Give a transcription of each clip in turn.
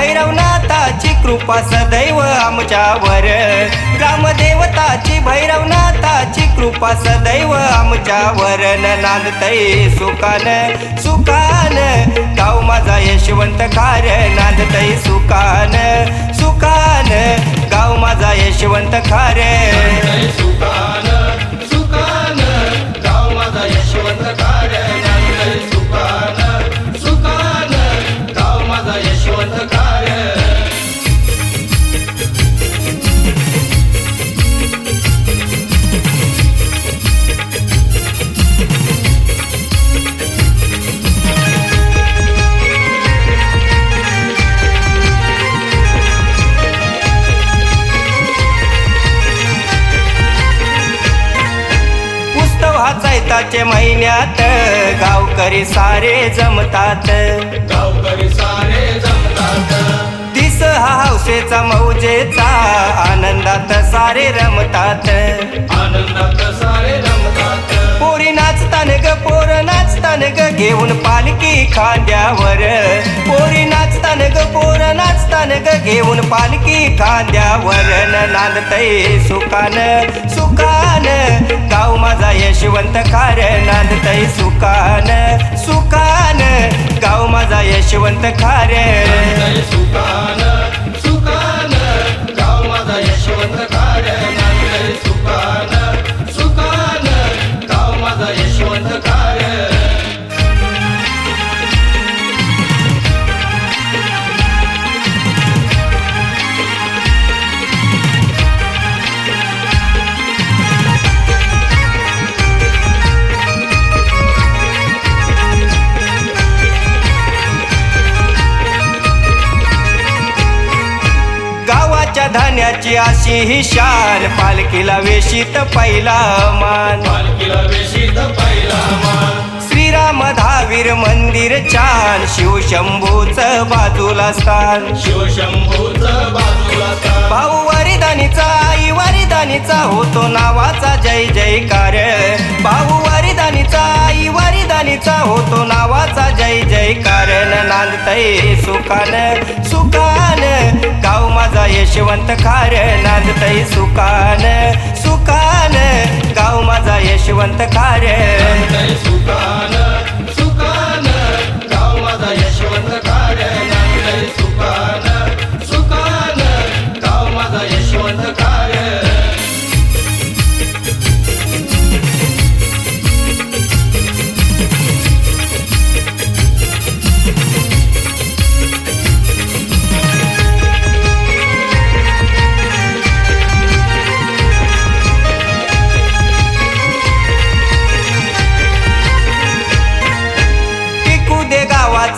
भैरवनाथाची कृपा सदैव आमच्यावर. ग्रामदेवताची भैरवनाथाची कृपा सदैव आमच्यावर. नांदतय सुकान सुकान गाव माझा यशवंत कार नांदतय सुकान सुकान गाव माझा यशवंत खार वाचायताचे महिन्यात गावकरी सारे जमतात. गावकरी सारे जमतात. दिस हा हौसेचा मौजेचा आनंदात सारे रमतात. आनंदात सारे रमतात. पोरी नाचतान ग पोर नाचतान ग घेऊन पालखी खांद्यावर. पोरी नाचतान ग पोर नाचतान ग घेऊन पालखी खांद्यावर. नांदतय सुकान सुकान गाव माझा धान्याची अशी ही शान. पालखीला वेशीत पहिला मान. पालखीला वेशीत पहिला मान. श्रीराम धावीर मंदिर छान. शिवशंभूच बाजूला स्थान. शिवशंभूच बाजूला स्थान. भाऊ वरिदानीचा आई वरिदानीचा होतो नावाचा जय जयकार. भाऊ वरिदानीचा आई वरिदानीचा होतो नावाचा जय जयकार. न नांदतय सुकान सुकान गाव माझा यशवंत खार नांदतय सुकान सुकान. गाव माझा यशवंत खार.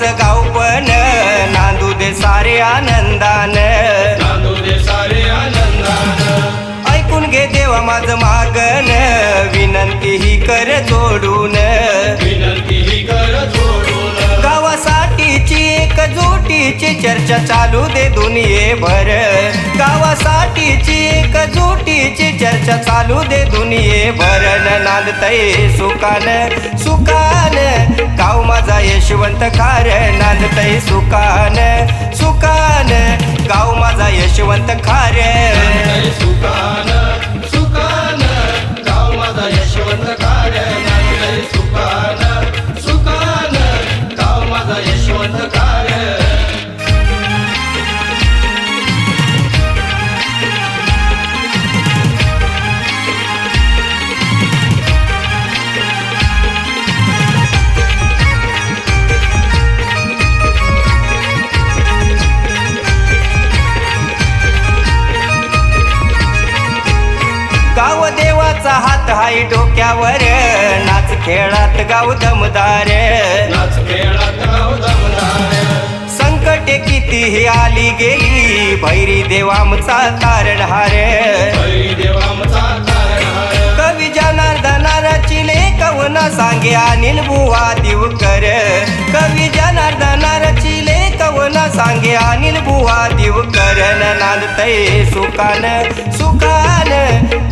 गावाचं गाव पण नांदू दे सारे आनंदान. नांदू दे सारे आनंदान ऐकून घे देवा माझं मागन. विनंती ही कर जोडून. विनंती ही कर जोडून गावासाठीची एकजुटीची चर्चा चालू दे दुनिये भर गावासाठीची एकजुटीची चर्चा चालू दे दुनिये भरण न नांदतय सुकान. सुकान गाव माझा यशवंत खार नांदतय सुकान. सुकान गाव माझा यशवंत खार सुकान सुकान गाव माझा यशवंत कार्य सुकान सुकान गाव माझा यशवंत कार्य हाय डोक्यावर नाच खेळात गाव दमदार. संकटे कितीही आली गेली भैरी देवामचा तारणहार कवी जनार्दनाराची लेखवना सांगे अनिल बुवा दिवकर. कवी जनार्दनाराची लेखवना सांगे अनिल बुवा न नांदतय सुकान सुकान.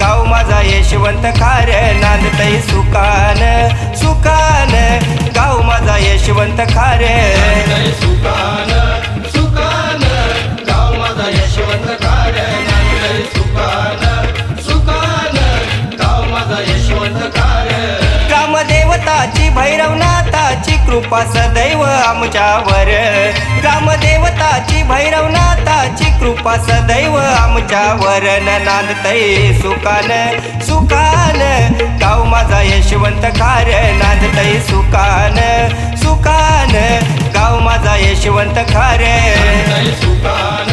गाव माझा यशवंत खार नांदतय सुकान सुकान. गाव माझा यशवंत खार कृपा सदैव आमच्यावर. ग्रामदेवताची भैरवनाथाची कृपा सदैव आमच्यावर. न नांदतई सुकान सुकान. गाव माझा यशवंत खार नांदतई सुकान सुकान. गाव माझा यशवंत खार. सुखान